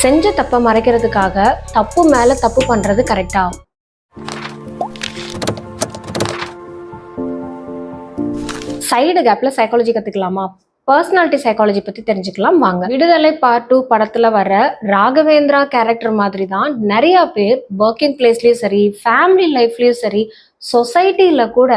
செஞ்ச தப்பை மறைக்கிறதுக்காக தப்பு மேலே தப்பு பண்ணுறது கரெக்டா சைடு கேப்பில் சைக்காலஜி கற்றுக்கலாமா பர்சனாலிட்டி சைக்காலஜி பற்றி தெரிஞ்சுக்கலாம் வாங்க. விடுதலை பார்ட் டூ படத்தில் வர ராகவேந்திரா கேரக்டர் மாதிரி தான் நிறையா பேர் ஒர்க்கிங் பிளேஸ்லேயும் சரி ஃபேமிலி லைஃப்லேயும் சரி சொசைட்டியில் கூட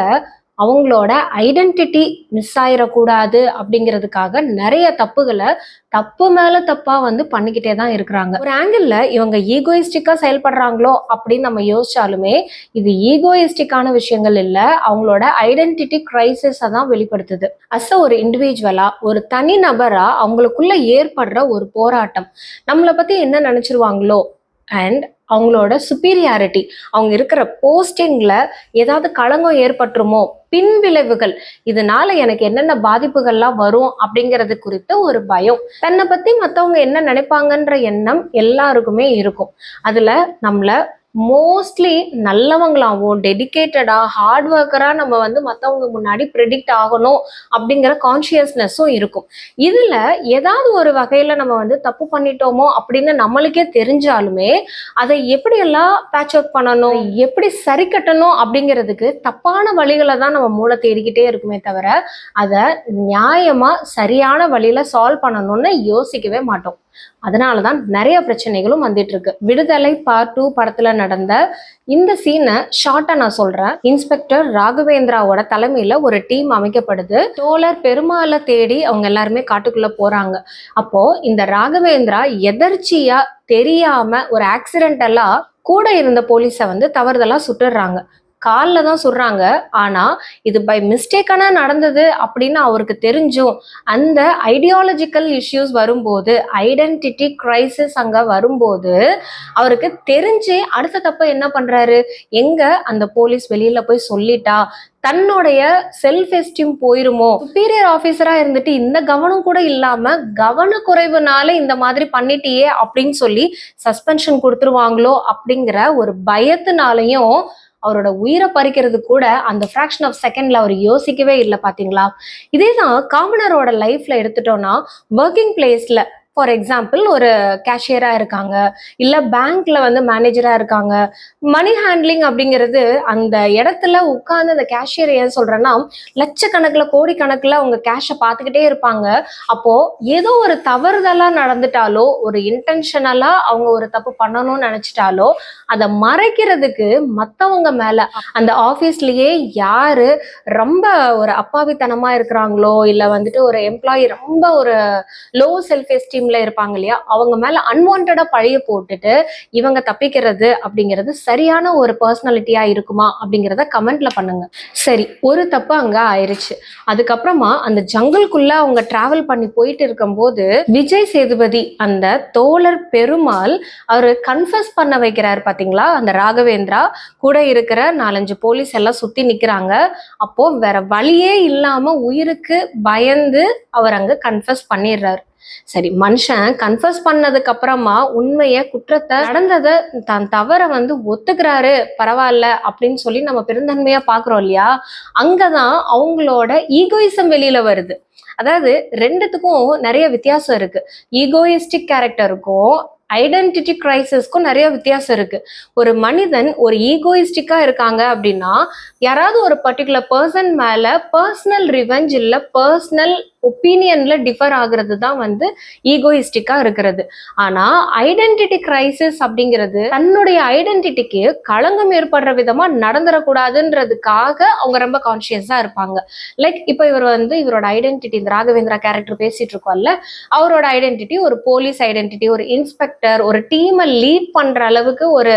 அவங்களோட ஐடென்டிட்டி மிஸ் ஆயிடக்கூடாது அப்படிங்கிறதுக்காக நிறைய தப்புகளை தப்பு மேல தப்பா வந்து பண்ணிக்கிட்டே தான் இருக்கிறாங்க. ஒரு ஆங்கிள் இவங்க ஈகோயிஸ்டிக்கா செயல்படுறாங்களோ அப்படின்னு நம்ம யோசிச்சாலுமே இது ஈகோயிஸ்டிக்கான விஷயங்கள் இல்ல அவங்களோட ஐடென்டிட்டி கிரைசிஸை தான் வெளிப்படுத்துது. அஸ் ஒரு இண்டிவிஜுவலா ஒரு தனி நபரா அவங்களுக்குள்ள ஏற்படுற ஒரு போராட்டம். நம்மளை பத்தி என்ன நினைச்சிருவாங்களோ? அண்ட் அவங்களோட சுப்பீரியாரிட்டி அவங்க இருக்கிற போஸ்டிங்கில் ஏதாவது களங்கம் ஏற்பட்டுருமோ பின்விளைவுகள் இதனால எனக்கு என்னென்ன பாதிப்புகள்லாம் வரும் அப்படிங்கிறது குறித்த ஒரு பயம். தன்னை பற்றி மற்றவங்க என்ன நினைப்பாங்கன்ற எண்ணம் எல்லாருக்குமே இருக்கும். அதில் நம்மளை மோஸ்ட்லி நல்லவங்களாகவும் டெடிக்கேட்டடாக ஹார்ட் ஒர்க்கராக நம்ம வந்து மற்றவங்க முன்னாடி ப்ரெடிக்ட் ஆகணும் அப்படிங்கிற கான்சியஸ்னஸும் இருக்கும். இதில் ஏதாவது ஒரு வகையில் நம்ம வந்து தப்பு பண்ணிட்டோமோ அப்படின்னு நம்மளுக்கே தெரிஞ்சாலுமே அதை எப்படியெல்லாம் பேட்ச் ஒர்க் பண்ணணும் எப்படி சரி கட்டணும் அப்படிங்கிறதுக்கு தப்பான வழிகளை தான் நம்ம மூளை தேடிக்கிட்டே இருக்குமே தவிர அதை நியாயமாக சரியான வழியில் சால்வ் பண்ணணும்னு யோசிக்கவே மாட்டோம். அதனால தான் நிறைய பிரச்சனைகளும் வந்துட்டு இருக்கு விடுதலை பார்ட் டூ படத்துல நடந்த இந்த சீனை ஷார்ட்டா நான் சொல்றேன். இன்ஸ்பெக்டர் ராகவேந்திராவோட தலைமையில ஒரு டீம் அமைக்கப்படுது. தோழர் பெருமாளை தேடி அவங்க எல்லாருமே காட்டுக்குள்ள போறாங்க. அப்போ இந்த ராகவேந்திரா எதர்ச்சியா தெரியாம ஒரு ஆக்சிடென்டலா கூட இருந்த போலீஸை வந்து தவறுதலா சுட்டுடுறாங்க காலில் தான் சொல்கிறாங்க ஆனால் இது பை மிஸ்டேக்கான நடந்தது அப்படின்னு அவருக்கு தெரிஞ்சும். அந்த ஐடியாலஜிக்கல் இஷ்யூஸ் வரும்போது ஐடென்டிட்டி கிரைசிஸ் அங்கே வரும்போது அவருக்கு தெரிஞ்சு அடுத்த தப்ப என்ன பண்ணுறாரு எங்கே அந்த போலீஸ் வெளியில் போய் சொல்லிட்டா? தன்னுடைய செல்ஃப் எஸ்டீம் போயிருமோ சுப்பீரியர் ஆஃபீஸரா இருந்துட்டு இந்த கவனம் கூட இல்லாம கவனக்குறைவுனால இந்த மாதிரி பண்ணிட்டியே அப்படின்னு சொல்லி சஸ்பென்ஷன் கொடுத்துருவாங்களோ அப்படிங்கிற ஒரு பயத்தினாலையும் அவரோட உயிரை பறிக்கிறது கூட அந்த ஃப்ராக்ஷன் ஆஃப் செகண்ட்ல அவர் யோசிக்கவே இல்லை பாத்தீங்களா? இதே தான் காமனரோட லைஃப்ல எடுத்துட்டோம்னா ஒர்க்கிங் பிளேஸ்ல ஃபார் எக்ஸாம்பிள் ஒரு கேஷியராக இருக்காங்க இல்லை பேங்க்ல வந்து மேனேஜராக இருக்காங்க. மணி ஹேண்ட்லிங் அப்படிங்கிறது அந்த இடத்துல உட்கார்ந்து அந்த கேஷியர் ஏன் சொல்கிறேன்னா லட்சக்கணக்கில் கோடிக்கணக்கில் அவங்க கேஷை பார்த்துக்கிட்டே இருப்பாங்க. அப்போது ஏதோ ஒரு தவறுதலாக நடந்துட்டாலோ ஒரு இன்டென்ஷனலாக அவங்க ஒரு தப்பு பண்ணணும்னு நினச்சிட்டாலோ அதை மறைக்கிறதுக்கு மற்றவங்க மேல அந்த ஆஃபீஸ்லேயே யார் ரொம்ப ஒரு அப்பாவித்தனமாக இருக்கிறாங்களோ இல்லை வந்துட்டு ஒரு எம்ப்ளாயி ரொம்ப ஒரு லோ செல்ஃப் டீம்ல இருப்பாங்க இல்லையா? அவங்க மேல அன்வான்டா பழைய போட்டுட்டு இவங்க தப்பிக்கிறது அப்படிங்கிறது சரியான ஒரு பர்சனாலிட்டியா இருக்குமா அப்படிங்கிறத கமெண்ட்ல பண்ணுங்க. சரி ஒரு தப்பு அங்க ஆயிருச்சு. அதுக்கப்புறமா அந்த ஜங்கிள்குள்ள அவங்க டிராவல் பண்ணி போயிட்டு இருக்கும்போது விஜய் சேதுபதி அந்த தோழர் பெருமாள் அவர் கன்ஃபஸ் பண்ண வைக்கிறாரு பாத்தீங்களா? அந்த ராகவேந்திரா கூட இருக்கிற நாலஞ்சு போலீஸ் எல்லாம் சுத்தி நிக்கிறாங்க. அப்போ வேற வழியே இல்லாம உயிருக்கு பயந்து அவர் அங்க கன்ஃபஸ் பண்ணிடுறாரு. சரி மனுஷன் கன்ஃபர்ஸ் பண்ணதுக்கு அப்புறமா உண்மைய குற்றத்தை நடந்ததை தன் தவற வந்து ஒத்துக்கிறாரு பரவாயில்ல அப்படின்னு சொல்லி நம்ம பெருந்தன்மையா பாக்குறோம் இல்லையா? அங்கதான் அவங்களோட ஈகோயிசம் வெளியில வருது. அதாவது ரெண்டுத்துக்கும் நிறைய வித்தியாசம் இருக்கு. ஈகோயிஸ்டிக் கேரக்டருக்கும் ஐடென்டிட்டி கிரைசிஸ்க்கும் நிறைய வித்தியாசம் இருக்கு. ஒரு மனிதன் ஒரு ஈகோயிஸ்டிக்கா இருக்காங்க அப்படின்னா யாராவது ஒரு பர்டிகுலர் பர்சன் மேல பர்சனல் ரிவெஞ்ச் இல்ல பர்சனல் ஒப்பீனியன்ல டிஃபர் ஆகுறது தான் வந்து ஈகோயிஸ்டிக்கா இருக்கிறது. ஆனா ஐடென்டிட்டி கிரைசிஸ் அப்படிங்கிறது தன்னுடைய ஐடென்டிட்டிக்கு களங்கம் ஏற்படுற விதமா நடந்துடக்கூடாதுன்றதுக்காக அவங்க ரொம்ப கான்சியஸா இருப்பாங்க. லைக் இப்போ இவர் வந்து இவரோட ஐடென்டிட்டி இந்த ராகவேந்திரா கேரக்டர் பேசிட்டு இருக்கோம்ல அவரோட ஐடென்டிட்டி ஒரு போலீஸ் ஐடென்டிட்டி ஒரு இன்ஸ்பெக்டர் ஒரு டீமை லீட் பண்ற அளவுக்கு ஒரு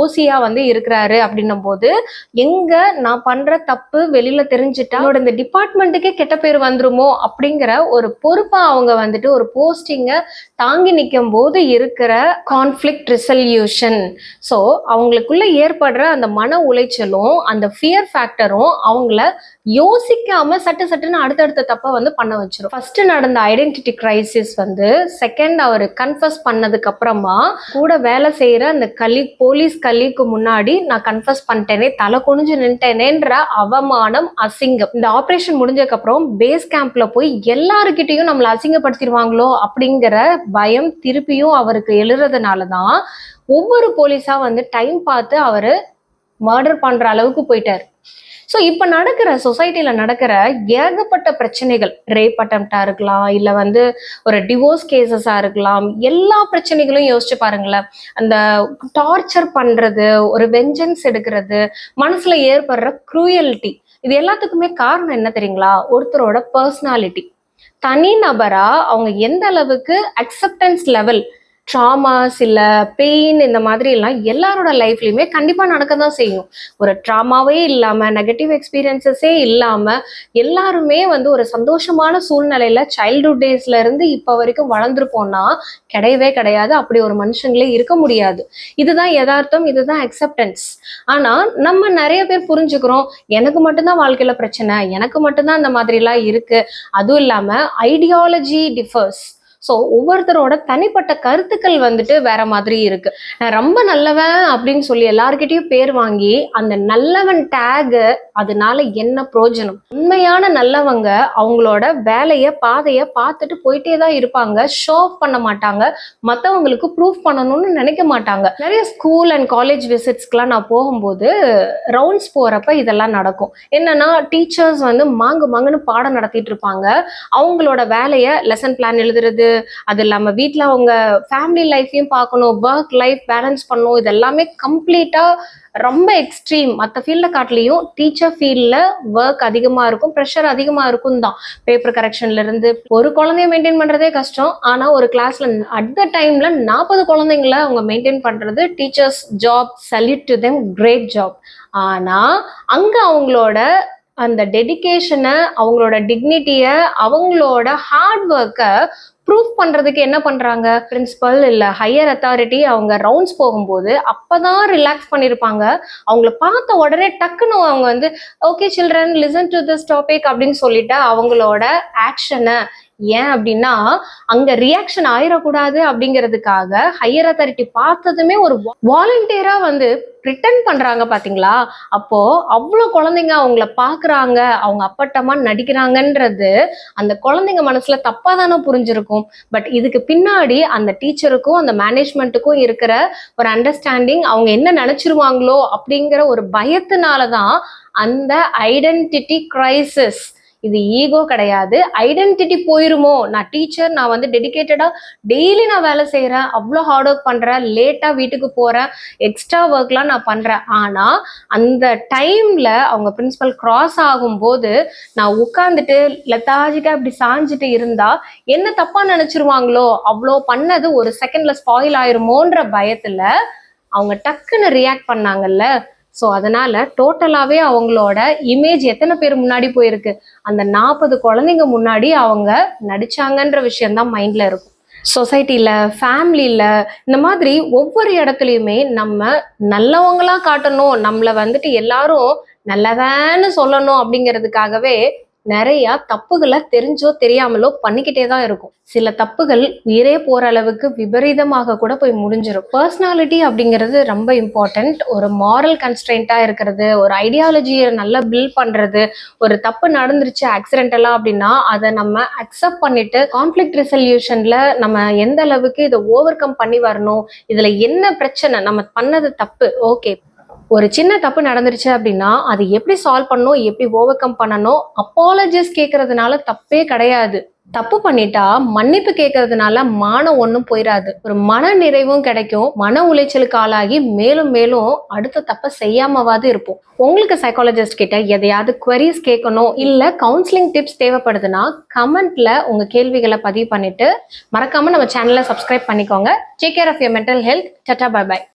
ஓசியா வந்து இருக்கிறாரு அப்படின்னும் போது எங்க நான் பண்ற தப்பு வெளியில தெரிஞ்சுட்டா என்னோட இந்த டிபார்ட்மெண்ட்டுக்கே கெட்ட பேர் வந்துருமோ அப்படிங்கிற ஒரு பொறுப்பா அவங்க வந்துட்டு ஒரு போஸ்டிங்க தாங்கி நிற்கும் போது இருக்கிற கான்ஃப்ளிக்ட் ரிசல்யூஷன் ஸோ அவங்களுக்குள்ள ஏற்படுற அந்த மன உளைச்சலும் அந்த ஃபியர் ஃபேக்டரும் அவங்கள யோசிக்காம சட்டு சட்டுன்னு அடுத்தடுத்த தப்பை வந்து பண்ண வச்சிரும். ஃபர்ஸ்ட் நடந்த ஐடென்டிட்டி கிரைசிஸ் வந்து செகண்ட் அவர் கன்ஃபஸ் பண்ணதுக்கு அப்புறமா கூட வேலை செய்யற அந்த கலீக் போலீஸ் கலீக்கு முன்னாடி நான் கன்ஃபஸ் பண்ணிட்டேனே தலை குனிஞ்சு நின்ட்டேனேன்ற அவமானம் அசிங்கம். இந்த ஆபரேஷன் முடிஞ்சதுக்கு அப்புறம் பேஸ் கேம்ப்ல போய் எல்லாருக்கிட்டையும் நம்மளை அசிங்கப்படுத்திடுவாங்களோ அப்படிங்கிற பயம் திருப்பியும் அவருக்கு எழுறதுனால தான் ஒவ்வொரு போலீஸா வந்து டைம் பார்த்து அவரு மர்டர் பண்ற அளவுக்கு போயிட்டாரு. ஸோ இப்போ நடக்கிற சொசைட்டியில் நடக்கிற ஏகப்பட்ட பிரச்சனைகள் ரேப் அட்டம்ப்டாக இருக்கலாம் இல்லை வந்து ஒரு டிவோர்ஸ் கேசஸாக இருக்கலாம் எல்லா பிரச்சனைகளும் யோசிச்சு பாருங்களேன். அந்த டார்ச்சர் பண்ணுறது ஒரு வெஞ்சன்ஸ் எடுக்கிறது மனசில் ஏற்படுற க்ரூயல்ட்டி இது எல்லாத்துக்குமே காரணம் என்ன தெரியுங்களா? ஒருத்தரோட பர்சனாலிட்டி தனி நபரா அவங்க எந்த அளவுக்கு அக்செப்டன்ஸ் லெவல் ட்ராமாஸ் இல்லை பெயின் இந்த மாதிரி எல்லாம் எல்லாரோட லைஃப்லையுமே கண்டிப்பாக நடக்க தான் செய்யும். ஒரு ட்ராமாவே இல்லாமல் நெகட்டிவ் எக்ஸ்பீரியன்சஸே இல்லாமல் எல்லாருமே வந்து ஒரு சந்தோஷமான சூழ்நிலையில் சைல்டுஹுட் டேஸ்லேருந்து இப்போ வரைக்கும் வளர்ந்துருப்போம்னா கிடையவே கிடையாது. அப்படி ஒரு மனுஷங்களே இருக்க முடியாது. இதுதான் யதார்த்தம் இதுதான் அக்செப்டன்ஸ் ஆனால் நம்ம நிறைய பேர் புரிஞ்சுக்கிறோம் எனக்கு மட்டும்தான் வாழ்க்கையில் பிரச்சனை எனக்கு மட்டும்தான் இந்த மாதிரிலாம் இருக்குது அதுவும் இல்லாமல் ஐடியாலஜி டிஃபர்ஸ் ஸோ ஒவ்வொருத்தரோட தனிப்பட்ட கருத்துக்கள் வந்துட்டு வேற மாதிரி இருக்கு. நான் ரொம்ப நல்லவன் அப்படின்னு சொல்லி எல்லார்கிட்டயும் பேர் வாங்கி அந்த நல்லவன் டேகு அதனால என்ன பிரயோஜனம் உண்மையான நல்லவங்க அவங்களோட வேலைய பாதைய பார்த்துட்டு போயிட்டே தான் இருப்பாங்க. ஷோ ஆஃப் பண்ண மாட்டாங்க. மற்றவங்களுக்கு ப்ரூஃப் பண்ணணும்னு நினைக்க மாட்டாங்க. நிறைய ஸ்கூல் அண்ட் காலேஜ் விசிட்ஸ்க்குலாம் நான் போகும்போது ரவுண்ட்ஸ் போறப்ப இதெல்லாம் நடக்கும். என்னன்னா டீச்சர்ஸ் வந்து மாங்கு மாங்குன்னு பாடம் நடத்திட்டு இருப்பாங்க. அவங்களோட வேலையை லெசன் பிளான் எழுதுறது அது இல்லாமல் வீட்டில் அவங்க ஃபேமிலி லைஃப்பையும் பார்க்கணும் ஒர்க் லைஃப் பேலன்ஸ் பண்ணணும் இது எல்லாமே கம்ப்ளீட்டாக ரொம்ப எக்ஸ்ட்ரீம் மற்ற ஃபீல்டில் காட்டிலையும் டீச்சர் ஃபீல்டில் ஒர்க் அதிகமாக இருக்கும் ப்ரெஷர் அதிகமாக இருக்கும் தான் பேப்பர் கரெக்ஷன்ல இருந்து ஒரு குழந்தைய மெயின்டைன் பண்ணுறதே கஷ்டம். ஆனால் ஒரு கிளாஸில் அட் த டைமில் நாற்பது குழந்தைங்கள அவங்க மெயின்டைன் பண்ணுறது teachers job salute to them great job ஆனால் அங்கே அவங்களோட அந்த டெடிகேஷனை அவங்களோட டிக்னிட்டியை அவங்களோட ஹார்ட் ஒர்க்கை ப்ரூஃப் பண்றதுக்கு என்ன பண்றாங்க? பிரின்சிபல் இல்ல ஹையர் அத்தாரிட்டி அவங்க ரவுண்ட்ஸ் போகும்போது அப்பதான் ரிலாக்ஸ் பண்ணியிருப்பாங்க அவங்கள பார்த்த உடனே டக்குன்னு அவங்க வந்து okay children listen to this topic அப்படின்னு சொல்லிட்டு அவங்களோட ஆக்ஷனை ஏன் அப்படின்னா அங்க ரியாக்ஷன் ஆயிடக்கூடாது அப்படிங்கிறதுக்காக ஹையர் அத்தாரிட்டி பார்த்ததுமே ஒரு வாலண்டியரா வந்து ரிட்டர்ன் பண்றாங்க பாத்தீங்களா? அப்போ அவ்வளோ குழந்தைங்க அவங்கள பாக்குறாங்க அவங்க அப்பட்டமா நடிக்கிறாங்கன்றது அந்த குழந்தைங்க மனசுல தப்பா தானே புரிஞ்சிருக்கும். பட் இதுக்கு பின்னாடி அந்த டீச்சருக்கும் அந்த மேனேஜ்மெண்ட்டுக்கும் இருக்கிற ஒரு அண்டர்ஸ்டாண்டிங் அவங்க என்ன நினைச்சிருவாங்களோ அப்படிங்கிற ஒரு பயத்தினால தான் அந்த ஐடென்டிட்டி கிரைசிஸ் இது ஈகோ கிடையாது. ஐடென்டிட்டி போயிருமோ? நான் டீச்சர் நான் வந்து டெடிகேட்டடா டெய்லி நான் வேலை செய்கிறேன் அவ்வளோ ஹார்ட் ஒர்க் பண்ணுறேன் லேட்டாக வீட்டுக்கு போகிறேன் எக்ஸ்ட்ரா ஒர்க்லாம் நான் பண்ணுறேன் ஆனால் அந்த டைமில் அவங்க பிரின்சிபல் கிராஸ் ஆகும்போது நான் உட்காந்துட்டு லெத்தாஜிக்காக இப்படி சாஞ்சிட்டு இருந்தா என்ன தப்பாக நினச்சிருவாங்களோ? அவ்வளோ பண்ணது ஒரு செகண்ட்ல ஸ்பாயில் ஆயிருமோன்ற பயத்தில் அவங்க டக்குன்னு ரியாக்ட் பண்ணாங்கல்ல? ஸோ அதனால டோட்டலாகவே அவங்களோட இமேஜ் எத்தனை பேர் முன்னாடி போயிருக்கு? அந்த நாற்பது குழந்தைங்க முன்னாடி அவங்க நடிச்சாங்கன்ற விஷயம்தான் மைண்டில் இருக்கும். சொசைட்டியில் ஃபேமிலியில் இந்த மாதிரி ஒவ்வொரு இடத்துலையுமே நம்ம நல்லவங்களாக காட்டணும். நம்மளை வந்துட்டு எல்லாரும் நல்லதான்னு சொல்லணும் அப்படிங்கிறதுக்காகவே நிறைய தப்புகளை தெரிஞ்சோ தெரியாமலோ பண்ணிக்கிட்டே தான் இருக்கும். சில தப்புகள் உயிரே போற அளவுக்கு விபரீதமாக கூட போய் முடிஞ்சிடும் பர்சனாலிட்டி அப்படிங்கிறது ரொம்ப இம்பார்ட்டன்ட் ஒரு மாரல் கன்ஸ்ட்ரெயின்ட்டா இருக்கிறது ஒரு ஐடியாலஜியை நல்லா பில்ட் பண்றது ஒரு தப்பு நடந்துருச்சு ஆக்சிடென்டலா அப்படின்னா அதை நம்ம அக்செப்ட் பண்ணிட்டு கான்ஃபிளிக் ரிசல்யூஷனில் நம்ம எந்த அளவுக்கு இதை ஓவர் கம் பண்ணி வரணும் இதுல என்ன பிரச்சனை நம்ம பண்ணது தப்பு ஓகே ஒரு சின்ன தப்பு நடந்துருச்சு அப்படின்னா அது எப்படி சால்வ் பண்ணணும் எப்படி ஓவர் கம் பண்ணணும் அப்பாலஜிஸ் கேட்கறதுனால தப்பே கிடையாது. தப்பு பண்ணிட்டா மன்னிப்பு கேட்கறதுனால மானம் ஒன்றும் போயிடாது ஒரு மன நிறைவும் கிடைக்கும். மன உளைச்சலுக்கு ஆளாகி மேலும் மேலும் அடுத்த தப்பை செய்யாமவாது இருப்போம். உங்களுக்கு சைக்காலஜிஸ்ட் கிட்ட எதையாவது குவரிஸ் கேட்கணும் இல்லை கவுன்சிலிங் டிப்ஸ் தேவைப்படுதுன்னா கமெண்ட்ல உங்க கேள்விகளை பதிவு பண்ணிட்டு மறக்காம நம்ம சேனலை சப்ஸ்கிரைப் பண்ணிக்கோங்க. Take care of your mental health tata bye bye